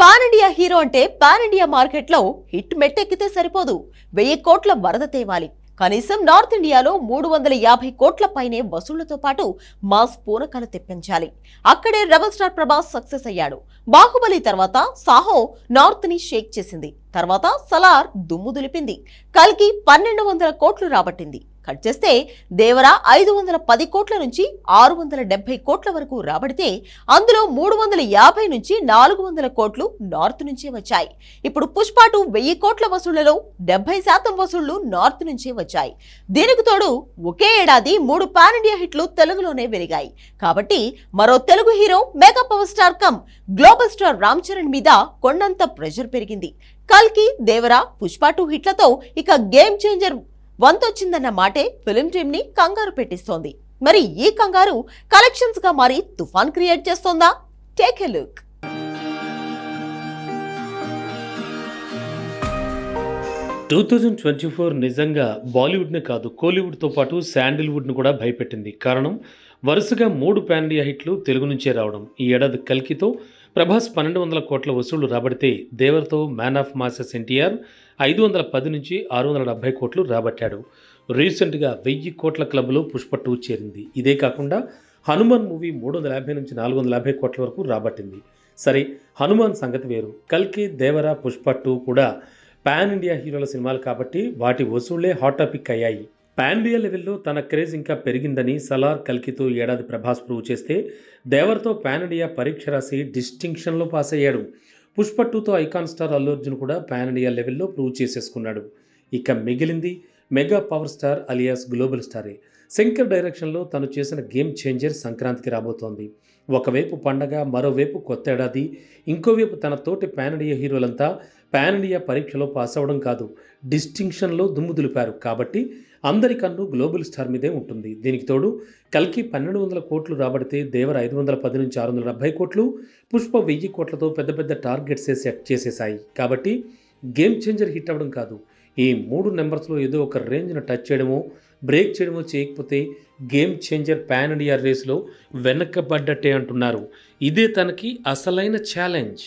Pan India hero అంటే pan India మార్కెట్లో hit మెట్టెక్కితే సరిపోదు. వెయ్యి కోట్ల వరద తేవాలి. కనీసం నార్త్ ఇండియాలో మూడు వందల యాభై కోట్ల పైనే వసూళ్ళతో పాటు మాస్ పూనకాలు తెప్పించాలి. అక్కడే రెబల్ స్టార్ ప్రభాస్ సక్సెస్ అయ్యాడు. బాహుబలి తర్వాత సాహో నార్త్ని షేక్ చేసింది. తర్వాత సలార్ దుమ్ము దులిపింది. కల్కి పన్నెండు వందల కోట్లు రాబట్టింది. కట్ చేస్తే దేవరా ఐదు వందల పది కోట్ల నుంచి ఆరు వందల డెబ్బై కోట్ల వరకు రాబడితే అందులో మూడు వందల యాభై నుంచి నాలుగు వందల కోట్లు నార్త్ నుంచే వచ్చాయి. ఇప్పుడు పుష్పాటు వెయ్యి కోట్ల వసూళ్ళలో డెబ్బై శాతం వసూళ్ళు నార్త్ నుంచే వచ్చాయి. దీనికి తోడు ఒకే ఏడాది మూడు పాన్ ఇండియా హిట్లు తెలుగులోనే వెలిగాయి. కాబట్టి మరో Telugu hero mega power star cum global star Ram Charan మీద కొండంత ప్రెషర్ పెరిగింది. కల్కి దేవరా పుష్ప టూ హిట్లతో ఇక గేమ్ చేంజర్ వంతొచ్చిందన్న మాటే ఫిలిం టీమ్ని కంగారు పెట్టిస్తోంది. మరి ఈ కంగారు కలెక్షన్స్గా మారి తుఫాన్ create చేస్తోందా? Take a look two thousand twenty four నిజంగా బాలీవుడ్నే కాదు కోలీవుడ్తో పాటు శాండిల్వుడ్ను కూడా భయపెట్టింది. కారణం వరుసగా మూడు పాన్ ఇండియా హిట్లు తెలుగు నుంచే రావడం. ఈ ఏడాది కల్కితో ప్రభాస్ పన్నెండు వందల కోట్ల వసూళ్ళు రాబడితే దేవర్తో మ్యాన్ ఆఫ్ మాసెస్ ఎన్టీఆర్ ఐదు వందల పది నుంచి ఆరు వందల డెబ్బై కోట్లు రాబట్టాడు. రీసెంట్గా వెయ్యి కోట్ల క్లబ్లో పుష్ప టూ చేరింది. ఇదే కాకుండా హనుమాన్ మూవీ మూడు వందల యాభై నుంచి నాలుగు వందల యాభై కోట్ల వరకు రాబట్టింది. సరే హనుమాన్ సంగతి వేరు. కల్కి దేవర పుష్ప టూ కూడా పాన్ ఇండియా హీరోల సినిమాలు కాబట్టి వాటి వసూళ్ళే హాట్ టాపిక్ అయ్యాయి. పాన్ లెవెల్లో తన క్రేజ్ ఇంకా పెరిగిందని సలార్ కల్కితో ఏడాది ప్రభాస్ ప్రూవ్ చేస్తే దేవర్తో పాన్ ఇండియా పరీక్ష రాసి డిస్టింక్షన్లో పాస్ అయ్యాడు. పుష్ప టూతో ఐకాన్ స్టార్ అల్లు అర్జున్ కూడా పాన్ ఇండియా లెవెల్లో ప్రూవ్ చేసేసుకున్నాడు. ఇక మిగిలింది mega power star alias global స్టారే. Shankar డైరెక్షన్లో తను చేసిన గేమ్ చేంజర్ సంక్రాంతికి రాబోతోంది. ఒకవైపు పండగ మరోవైపు కొత్త ఏడాది ఇంకోవైపు తన తోటి పాన్ ఇండియా హీరోలంతా పాన్ ఇండియా పరీక్షలో పాస్ అవ్వడం కాదు డిస్టింక్షన్లో దుమ్ము దులిపారు. కాబట్టి అందరి కన్ను గ్లోబల్ స్టార్ మీదే ఉంటుంది. దీనికి తోడు కల్కి పన్నెండు వందల కోట్లు రాబడితే దేవర ఐదు వందల పది నుంచి ఆరు వందల డెబ్బై కోట్లు పుష్ప వెయ్యి కోట్లతో పెద్ద పెద్ద టార్గెట్సే సెట్ చేసేశాయి. కాబట్టి గేమ్ చేంజర్ హిట్ అవ్వడం కాదు. ఈ మూడు నెంబర్స్లో ఏదో ఒక రేంజ్ను టచ్ చేయడమో బ్రేక్ చేయడమో చేయకపోతే గేమ్ చేంజర్ పాన్ ఇండియా రేస్లో వెనకబడ్డట్టే అంటున్నారు. ఇదే తనకి అసలైన ఛాలెంజ్.